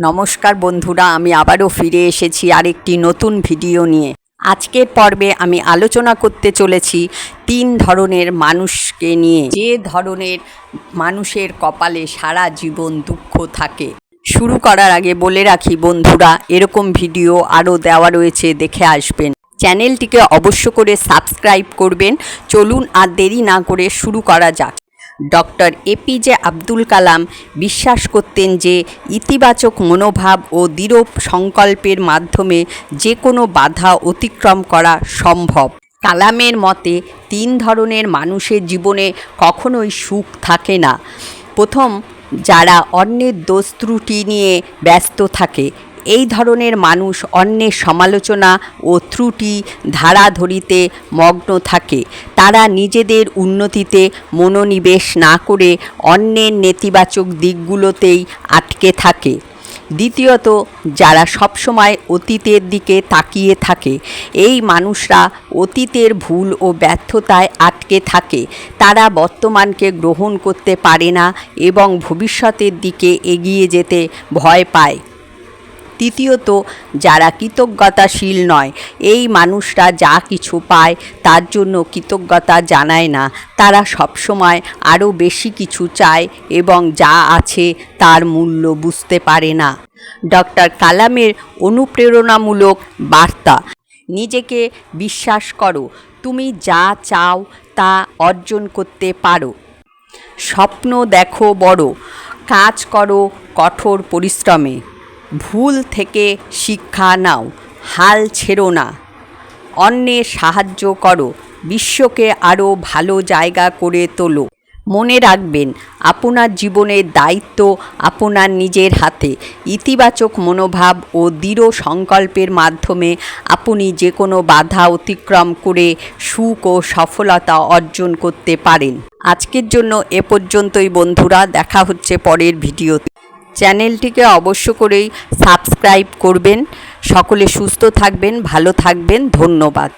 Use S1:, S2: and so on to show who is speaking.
S1: নমস্কার বন্ধুরা, আমি আবারও ফিরে এসেছি আরেকটি নতুন ভিডিও নিয়ে। আজকের পর্বে আমি আলোচনা করতে চলেছি তিন ধরনের মানুষকে নিয়ে। যে ধরনের মানুষের কপালে সারা জীবন দুঃখ থাকে। শুরু করার আগে বলে রাখি বন্ধুরা, এরকম ভিডিও আরও দেওয়া রয়েছে, দেখে আসবেন। চ্যানেলটিকে অবশ্য করে সাবস্ক্রাইব করবেন। চলুন আর দেরি না করে শুরু করা যাক। ডক্টর এপিজে আব্দুল কালাম বিশ্বাস করতেন যে ইতিবাচক মনোভাব ও দৃঢ় সংকল্পের মাধ্যমে যে কোনো বাধা অতিক্রম করা সম্ভব। কালামের মতে, তিন ধরনের মানুষের জীবনে কখনোই সুখ থাকে না। প্রথম, যারা অন্যের দোষ ত্রুটি নিয়ে ব্যস্ত থাকে। এই ধরনের মানুষ অন্যের সমালোচনা ও ত্রুটি ধারাধরিতে মগ্ন থাকে। তারা নিজেদের উন্নতিতে মনোনিবেশ না করে অন্যের নেতিবাচক দিকগুলোতেই আটকে থাকে। দ্বিতীয়ত, যারা সবসময় অতীতের দিকে তাকিয়ে থাকে, এই মানুষরা অতীতের ভুল ও ব্যর্থতায় আটকে থাকে। তারা বর্তমানকে গ্রহণ করতে পারে না এবং ভবিষ্যতের দিকে এগিয়ে যেতে ভয় পায়। তৃতীয়ত, যারা কৃতজ্ঞতাশীল নয়, এই মানুষরা যা কিছু পায় তার জন্য কৃতজ্ঞতা জানায় না। তারা সবসময় আরও বেশি কিছু চায় এবং যা আছে তার মূল্য বুঝতে পারে না। ডক্টর কালামের অনুপ্রেরণামূলক বার্তা, নিজেকে বিশ্বাস করো, তুমি যা চাও তা অর্জন করতে পারো। স্বপ্ন দেখো বড়, কাজ করো কঠোর পরিশ্রমে। ভুল থেকে শিক্ষা নাও, হাল ছেড়ো না। অন্যের সাহায্য করো, বিশ্বকে আরও ভালো জায়গা করে তোলো। মনে রাখবেন, আপনার জীবনের দায়িত্ব আপনার নিজের হাতে। ইতিবাচক মনোভাব ও দৃঢ় সংকল্পের মাধ্যমে আপনি যে কোনো বাধা অতিক্রম করে সুখ ও সফলতা অর্জন করতে পারেন। আজকের জন্য এ পর্যন্তই বন্ধুরা, দেখা হচ্ছে পরের ভিডিওতে। চ্যানেলটিকে অবশ্য করেই সাবস্ক্রাইব করবেন। সকলে সুস্থ থাকবেন ভালো থাকবেন। ধন্যবাদ।